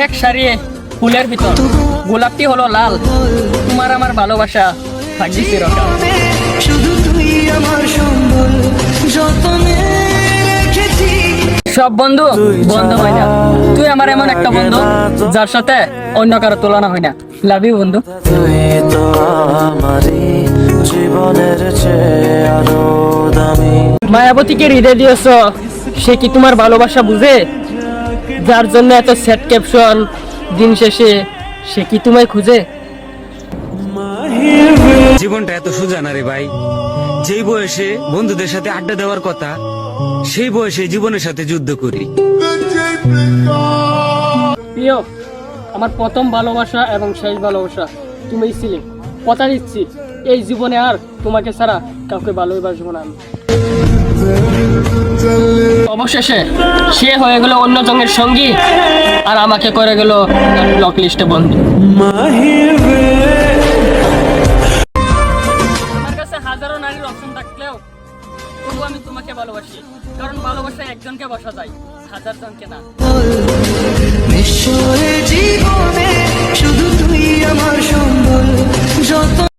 এক সারি ফুলের ভিতর। গোলাপটি হলো লাল। তোমার আমার ভালোবাসা থাকবে চিরকাল শুধু তুই আমার সম্বল যতনে রেখেছি। সব বন্ধু বন্ধু হয় না। তুই আমার এমন একটা বন্ধু যার সাথে অন্য কারও তুলনা হয় না। লাভ ইউ বন্ধু। তুই তো আমারই জীবনের চেয়ে আরও দামি। মায়াবতীকে হৃদয় দিয়েছ সে কি তোমার ভালোবাসা বুঝে? যার জন্য এত সেট ক্যাপশন দিন শেষে সে কি তোমায় খুঁজে? জীবনটা এত সোজা না রে ভাই। যেই বয়সে বন্ধুদের সাথে আড্ডা দেওয়ার কথা সেই বয়সে জীবনের সাথে যুদ্ধ করি। প্রিয় আমার প্রথম ভালোবাসা এবং শেষ ভালোবাসা তুমিই ছিলে। কথা দিচ্ছি এই জীবনে আর তোমাকে ছাড়া কাউকে ভালোবাসবো না আমি। অবশেষে সে হয়ে গেল অন্য জনের সঙ্গী আর আমাকে করে গেল ব্লক লিস্টে বন্ধু আমার কাছে হাজারো নারীর অপশন থাকলেও তবু আমি তোমাকে ভালোবাসি কারণ ভালোবাসা একজনকে বসা যায় হাজার জনকে না